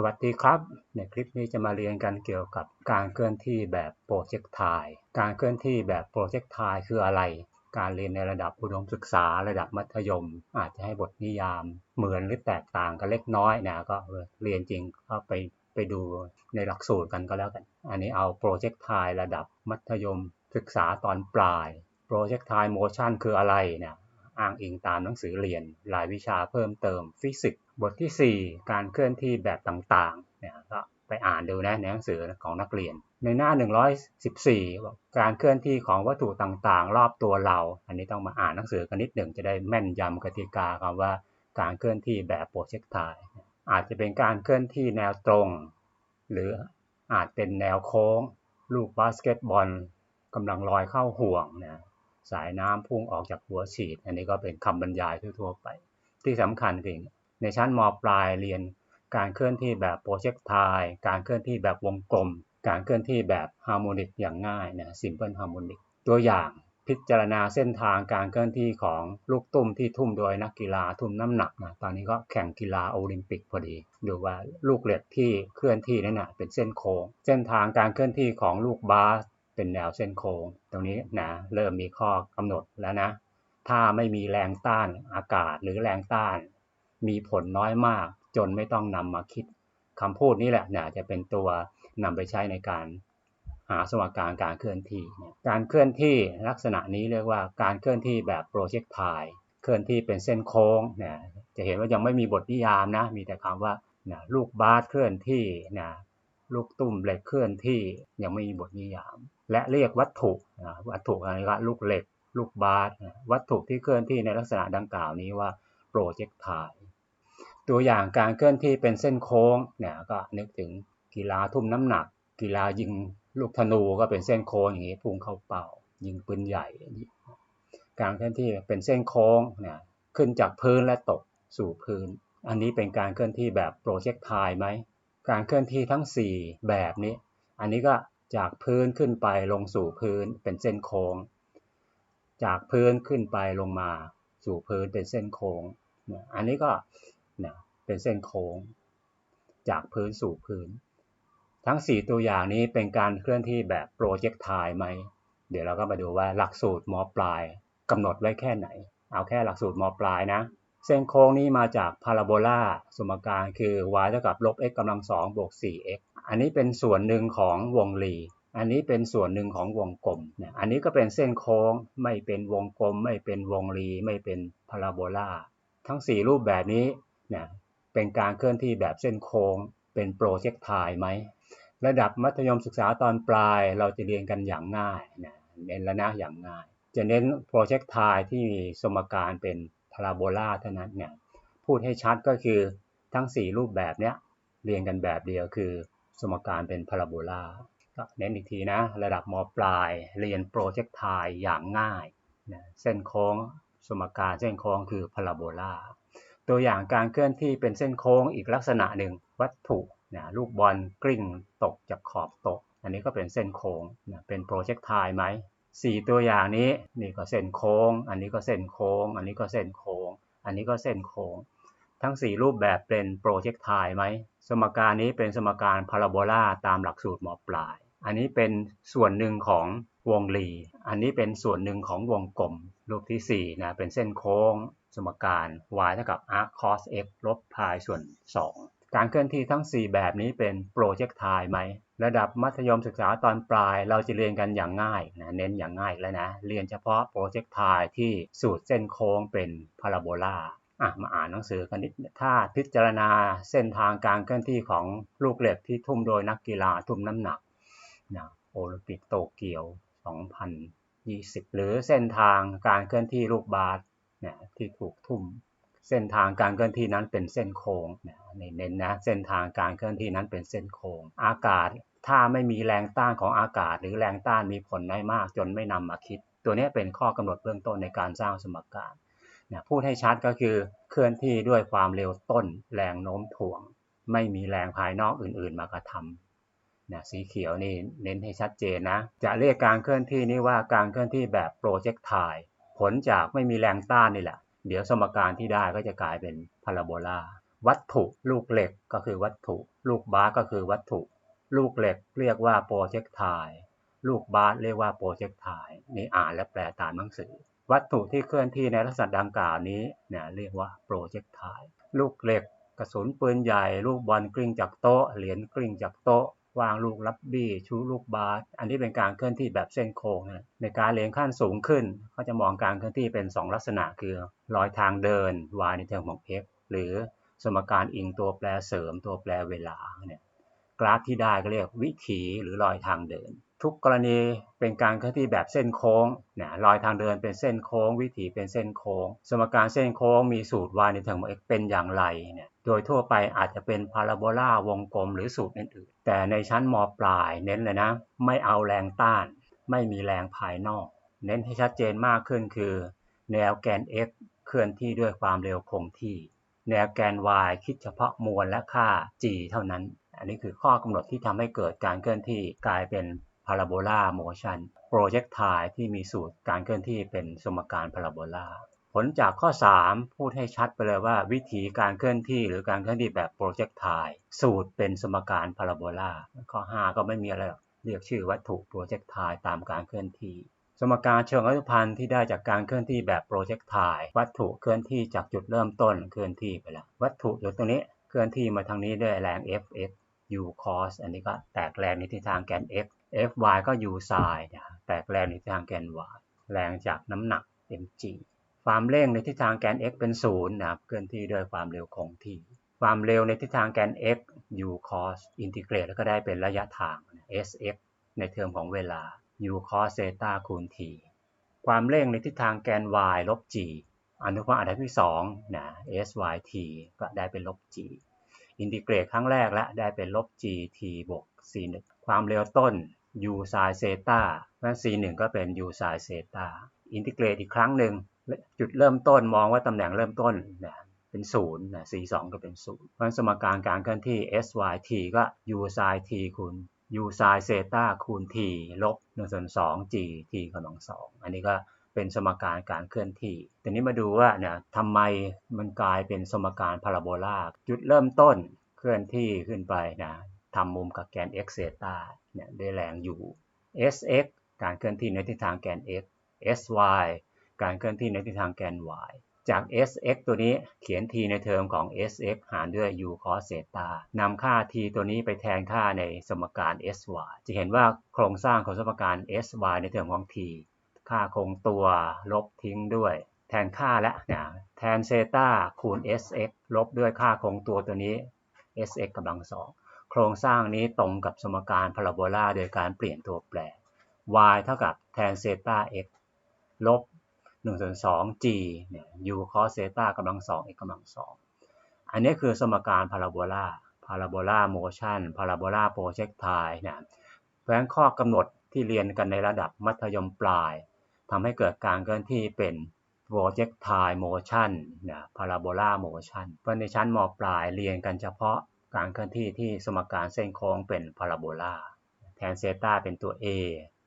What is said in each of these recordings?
สวัสดีครับ ในคลิปนี้จะมาเรียนกันเกี่ยวกับการเคลื่อนที่แบบโปรเจกต์ไทการเคลื่อนที่แบบโปรเจกต์ไทคืออะไร การเรียนในระดับอุดมศึกษาระดับมัธยม อาจจะให้บทนิยามเหมือนหรือแตกต่างกันเล็กน้อยนะก็เรียนจริงก็ไปไปดูในหลักสูตรกันก็แล้วกัน อันนี้เอาโปรเจกต์ไทระดับมัธยมศึกษาตอนปลายโปรเจกต์ไทโมชั่นคืออะไรเนี่ย อ้างอิงตามหนังสือเรียนรายวิชาเพิ่มเติมฟิสิกส์บทที่ 4 การเคลื่อนที่แบบต่างๆเนี่ยก็ไปอ่านดูนะในหนังสือของนักเรียน ในหน้า 114 การเคลื่อนที่ของวัตถุต่างๆ รอบตัวเรา อันนี้ต้องมาอ่านหนังสือกันนิดหนึ่งจะได้แม่นยำกติกาคำว่าการเคลื่อนที่แบบโปรเจกต์ไทอาจจะเป็นการเคลื่อนที่แนวตรง หรืออาจเป็นแนวโค้ง ลูกบาสเกตบอลกำลังลอยเข้าห่วงนะ สายน้ำพุ่งออกจากหัวฉีด อันนี้ก็เป็นคำบรรยายทั่วๆไป ที่สำคัญคือในชั้นมปลายเรียน การเคลื่อนที่แบบโปรเจกต์ไทการเคลื่อนที่แบบวงกลม การเคลื่อนที่แบบฮาร์โมนิกอย่างง่ายนะซิมเพิลฮาร์โมนิกตัวอย่างพิจารณาเส้นทางการเคลื่อนที่ของลูกตุ้มที่ทุ่มโดยนักกีฬาทุ่มน้ำหนักนะตอนนี้ก็แข่งกีฬาโอลิมปิกพอดี ดูว่าลูกเหล็กที่เคลื่อนที่นั่นนะเป็นเส้นโค้ง เส้นทางการเคลื่อนที่ของลูกบาส เป็นแนวเส้นโค้งตรงนี้นะเริ่มมีข้อกำหนดแล้วนะ ถ้าไม่มีแรงต้านอากาศหรือแรงต้าน มีผลน้อยมากจนไม่ต้องนำมาคิดคำพูดนี้แหละนะจะเป็นตัวนำไปใช้ในการหาสมการการเคลื่อนที่ การเคลื่อนที่ลักษณะนี้เรียกว่าการเคลื่อนที่แบบโปรเจกต์ไทเคลื่อนที่เป็นเส้นโค้งนะจะเห็นว่ายังไม่มีบทนิยามนะ มีแต่คำว่านะลูกบาสเคลื่อนที่นะลูกตุ้มเหล็กเคลื่อนที่ยังไม่มีบทนิยาม และเรียกวัตถุวัตถุอะไรก็ลูกเหล็ก ลูกบาสวัตถุที่เคลื่อนที่ในลักษณะดังกล่าวนี้ว่าโปรเจกต์ไทตัวอย่างการเคลื่อนที่เป็นเส้นโค้งเนี่ยก็นึกถึงกีฬาทุ่มน้ำหนัก กีฬายิงลูกธนูก็เป็นเส้นโค้งอย่างนี้พุ่งเข้าเป้ายิงปืนใหญ่ การเคลื่อนที่เป็นเส้นโค้งเนี่ยขึ้นจากพื้นและตกสู่พื้น อันนี้เป็นการเคลื่อนที่แบบโปรเจกต์ไทไหมการเคลื่อนที่ทั้ง 4 แบบนี้ อันนี้ก็ จากพื้นขึ้นไปลงสู่พื้นเป็นเส้นโค้ง จากพื้นขึ้นไปลงมาสู่พื้นเป็นเส้นโค้ง อันนี้ก็เป็นเส้นโค้ง จากพื้นสู่พื้น ทั้ง 4 ตัวอย่างนี้เป็นการเคลื่อนที่แบบโปรเจกต์ไทไหม เดี๋ยวเราก็มาดูว่าหลักสูตรมปลายกำหนดไว้แค่ไหน เอาแค่หลักสูตรมปลายนะ เส้นโค้งนี้มาจากพาราโบลาสมการคือ y เท่ากับลบ x กำลัง2บวก 4x อันนี้เป็นส่วนหนึ่งของวงรี อันนี้เป็นส่วนหนึ่งของวงกลมนะอันนี้ก็เป็นเส้นโค้ง ไม่เป็นวงกลม ไม่เป็นวงรี ไม่เป็นพาราโบลาทั้ง 4 รูปแบบนี้นะเป็นการเคลื่อนที่แบบเส้นโค้ง เป็นโปรเจกต์ไทไหม ระดับมัธยมศึกษาตอนปลายเราจะเรียนกันอย่างง่ายนะเน้นแล้วนะอย่างง่าย จะเน้นโปรเจกต์ไทที่มีสมการเป็นาราโบลาเท่านั้นเนี่ยพูดให้ชัดก็คือทั้ง 4 รูปแบบเนี้ยเรียนกันแบบเดียวคือสมการเป็นพาราโบลาก็เน้นอีกทีนะ ระดับมปลายเรียนโปรเจกต์ไทอย่างง่ายนะเส้นโค้งสมการเส้นโค้งคือพาราโบลาตัวอย่างการเคลื่อนที่เป็นเส้นโค้งอีกลักษณะหนึ่งวัตถุนะลูกบอลกลิ้งตกจากขอบโต๊ะอันนี้ก็เป็นเส้นโค้งนะเป็นโปรเจกต์ไทไหม สี่ตัวอย่างนี้นี่ก็เส้นโค้ง อันนี้ก็เส้นโค้ง อันนี้ก็เส้นโค้ง อันนี้ก็เส้นโค้ง ทั้ง 4 รูปแบบเป็นโปรเจกต์ไทไหมสมการนี้เป็นสมการพาราโบลาตามหลักสูตรมปลาย อันนี้เป็นส่วนหนึ่งของวงรี อันนี้เป็นส่วนหนึ่งของวงกลม รูปที่4นะเป็นเส้นโค้ง สมการ y เท่ากับ arc cos x ลบ pi ส่วน 2 การเคลื่อนที่ทั้ง 4 แบบนี้เป็นโปรเจกต์ไทไหม ระดับมัธยมศึกษาตอนปลายเราจะเรียนกันอย่างง่ายนะเน้นอย่างง่ายแล้วนะ เรียนเฉพาะโปรเจกต์ไทที่สูตรเส้นโค้งเป็นพาราโบลาอะมาอ่านหนังสือกันนิดถ้าพิจารณาเส้นทางการเคลื่อนที่ของลูกเหล็กที่ทุ่มโดยนักกีฬาทุ่มน้ำหนักนะโอลิมปิกโตเกียว 2020 หรือเส้นทางการเคลื่อนที่ลูกบาสเนี่ยที่ถูกทุ่ม เส้นทางการเคลื่อนที่นั้นเป็นเส้นโค้งเนี่ยเน้นนะเส้นทางการเคลื่อนที่นั้นเป็นเส้นโค้งอากาศ ถ้าไม่มีแรงต้านของอากาศ หรือแรงต้านมีผลน้มากจนไม่นำมาคิด ตัวนี้เป็นข้อกำหนดเบื้องต้นในการสร้างสมการนะพูดให้ชัดก็คือเคลื่อนที่ด้วยความเร็วต้น แรงโน้มถ่วง ไม่มีแรงภายนอกอื่นๆ มากระทำนะสีเขียวนี่เน้นให้ชัดเจนนะ จะเรียกการเคลื่อนที่นี้ว่าการเคลื่อนที่แบบโปรเจกต์ไทผลจากไม่มีแรงต้านนี่แหละ เดี๋ยวสมการที่ได้ก็จะกลายเป็นพาราโบลาวัตถุลูกเหล็กก็คือวัตถุ ลูกบาสก็คือวัตถุ ลูกเหล็กเรียกว่าโปรเจกไทลูกบาสเรียกว่าโปรเจกไทนี่อ่านและแปลตามหนังสือ วัตถุที่เคลื่อนที่ในลักษณะดังกล่าวนี้เนี่ยเรียกว่าโปรเจกไทลูกเหล็กกระสุนปืนใหญ่ ลูกบอลกลิ้งจากโต๊ะเหรียญกลิ้งจากโต๊ะ วางลูกลับบี้ชูลูกบาสอันนี้เป็นการเคลื่อนที่แบบเส้นโค้งนะในการเลี้ยงขั้นสูงขึ้นเขาจะมองการเคลื่อนที่เป็น 2 ลักษณะคือรอยทางเดิน y ในเทิงของ x หรือสมการอิงตัวแปรเสริมตัวแปรเวลาเนี่ยกราฟที่ได้ก็เรียกวิถีหรือรอยทางเดิน ทุกกรณีเป็นการเคลื่อนที่แบบเส้นโค้งเนี่ยรอยทางเดินเป็นเส้นโค้ง วิถีเป็นเส้นโค้ง สมการเส้นโค้งมีสูตร y ในเทอมของ x เป็นอย่างไรเนี่ยโดยทั่วไปอาจจะเป็นพาราโบลาวงกลมหรือสูตรอื่นๆ แต่ในชั้นมปลายเน้นเลยนะ ไม่เอาแรงต้าน ไม่มีแรงภายนอก เน้นให้ชัดเจนมากขึ้นคือ แนวแกน x เคลื่อนที่ด้วยความเร็วคงที่ แนวแกน y คิดเฉพาะมวลและค่า g เท่านั้น อันนี้คือข้อกำหนดที่ทำให้เกิดการเคลื่อนที่กลายเป็น พาราโบลาโมชันโปรเจกต์ไทที่มีสูตรการเคลื่อนที่เป็นสมการพาราโบลาผลจากข้อ 3 พูดให้ชัดไปเลยว่าวิธีการเคลื่อนที่หรือการเคลื่อนที่แบบโปรเจกต์ไทสูตรเป็นสมการพาราโบลาข้อ 5 ก็ไม่มีอะไรหรอกเรียกชื่อวัตถุโปรเจกต์ไทตามการเคลื่อนที่สมการเชิงอนุพันธ์ที่ได้จากการเคลื่อนที่แบบโปรเจกต์ไทวัตถุเคลื่อนที่จากจุดเริ่มต้นเคลื่อนที่ไปแล้ววัตถุอยู่ตรงนี้เคลื่อนที่มาทางนี้ด้วยแรง Fx u cos อันนี้ก็แตกแรงในทิศทางแกน x Fy ก็ u sin แตกแรงในทิศทางแกน y แรงจากน้ำหนัก mg ความเร่งในทิศทางแกน x เป็นศูนะครับเคลื่อนที่ด้วยความเร็วคงที่ ความเร็วในทิศทางแกน x u cos อินทิเกรตแล้วก็ได้เป็นระยะทาง sx ในเทอมของเวลา u cos เซตาคูณ t ความเร่งในทิศทางแกน y ลบ g อนุภาคอันดับที่2นะ syt ก็ได้เป็นลบ g อินทิเกรตครั้งแรกและได้เป็นลบ g t บวก c 1 ความเร็วต้น u sin เซตาเพราะ c 1 ก็เป็น u sin เซตาอินทิเกรตอีกครั้งหนึ่งจุดเริ่มต้นมองว่าตำแหน่งเริ่มต้นนะเป็นศูนย์นะ c 2ก็เป็นศูนย์เพราะสมการการเคลื่อนที่ syt ก็ u sin t คูณ u sin เซตาคูณ t ลบ1ส่วน2 g t กำลัง2อันนี้ก็ เป็นสมการการเคลื่อนที่ทีนี้มาดูว่าเนี่ยทำไมมันกลายเป็นสมการพาราโบลาจุดเริ่มต้นเคลื่อนที่ขึ้นไปนะทำมุมกับแกน x เซตาเนี่ยด้วยแรง u sx การเคลื่อนที่ในทิศทางแกน x sy การเคลื่อนที่ในทิศทางแกน y จาก sx ตัวนี้เขียน t ในเทอมของ sx หารด้วย u cos เซตานำค่า t ตัวนี้ไปแทนค่าในสมการ sy จะเห็นว่าโครงสร้างของสมการ sy ในเทอมของ t ค่าคงตัวลบทิ้งด้วย แทนค่าและเนี่ยแทนเซตาคูณ sx ลบด้วยค่าคงตัวตัวนี้ sx กำลังสองโครงสร้างนี้ตรงกับสมการพาราโบลาโดยการเปลี่ยนตัวแปร y เท่ากับแทนเซตา x ลบ1ส่วน2 g เนี่ย u cos เซตากำลัง2 x กำลัง2อันนี้คือสมการพาราโบลาพาราโบลาโมชันพาราโบลาโปรเจกต์ไทเนี่ยเพราะฉะนั้นข้อกำหนดที่เรียนกันในระดับมัธยมปลาย ทำให้เกิดการเคลื่อนที่เป็น projectile motion นะ parabola motion เพราะในชั้นมปลายเรียนกันเฉพาะการเคลื่อนที่ที่สมการเส้นโค้งเป็นพาราโบลาแทนเซตาเป็นตัว a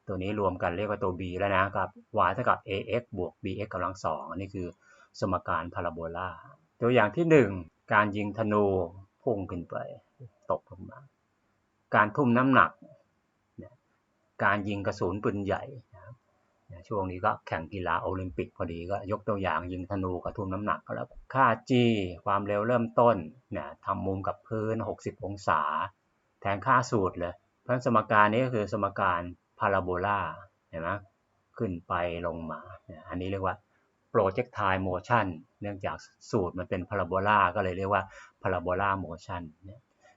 ตัวนี้รวมกันเรียกว่าตัว b แล้วนะครับ y เท่ากับ ax บวก bx กำลังสองอันนี้คือสมการพาราโบลา ตัวอย่างที่ 1 การยิงธนูพุ่งขึ้นไป ตกลงมา การทุ่มน้ำหนัก การยิงกระสุนปืนใหญ่ ช่วงนี้ก็แข่งกีฬาโอลิมปิกพอดีก็ยกตัวอย่างยิงธนูกระทุ่มน้ำหนักก็แล้วค่า g ความเร็วเริ่มต้นเนี่ยทำมุมกับพื้น 60 องศา แทนค่าสูตรเลยเพราะสมการนี้ก็คือสมการพาราโบลาเห็นไหมขึ้นไปลงมา อันนี้เรียกว่า projectile motion เนื่องจากสูตรมันเป็นพาราโบลาก็เลยเรียกว่าพาราโบลา motion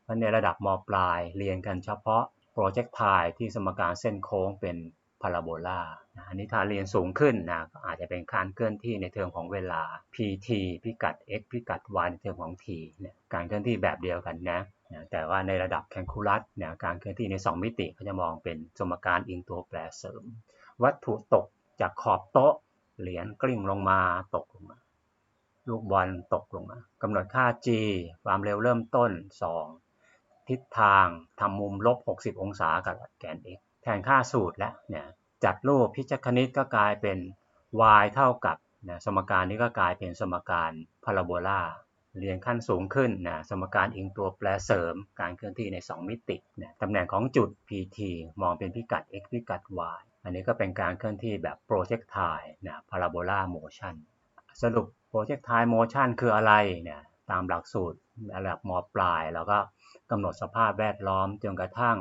เพราะในระดับมปลายเรียนกันเฉพาะ projectile ที่สมการเส้นโค้งเป็น พาราโบลาอันนี้ถ้าเรียนสูงขึ้นนะก็อาจจะเป็นการเคลื่อนที่ในเทอมของเวลา pt พิกัด x พิกัด y ในเทอมของ t เนี่ยการเคลื่อนที่แบบเดียวกันนะแต่ว่าในระดับแคนคูลัสเนี่ยการเคลื่อนที่ใน 2 มิติเขาจะมองเป็นสมการอิงตัวแปรเสริม วัตถุตกจากขอบโต๊ะเหรียญกลิ้งลงมาตกลงมา ลูกบอลตกลงมากำหนดค่า g ความเร็วเริ่มต้น 2 ทิศทางทำมุมลบ 60 องศากับแกน x แทนค่าสูตรแล้วเนี่ยจัดรูปพิจคณิตก็กลายเป็น y เท่ากับนะสมการนี้ก็กลายเป็นสมการพาราโบลาเรียนขั้นสูงขึ้นนะสมการอิงตัวแปรเสริมการเคลื่อนที่ใน 2 มิตินะตำแหน่งของจุด pt มองเป็นพิกัด x พิกัด y อันนี้ก็เป็นการเคลื่อนที่แบบ projectile นะ parabola motion สรุป projectile motion คืออะไรเนี่ยตามหลักสูตรระดับมปลาย แล้วก็กำหนดสภาพแวดล้อมจนกระทั่ง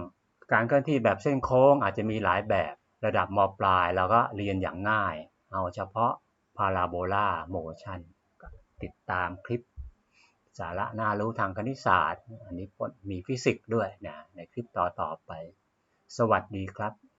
การเคลื่อนที่แบบเส้นโค้งอาจจะมีหลายแบบระดับมปลายเราก็เรียนอย่างง่าย เอาเฉพาะพาราโบลาโมชันติดตามคลิปสาระน่ารู้ทางคณิตศาสตร์ อันนี้มีฟิสิกส์ด้วยนะในคลิปต่อ ๆ ไป สวัสดีครับ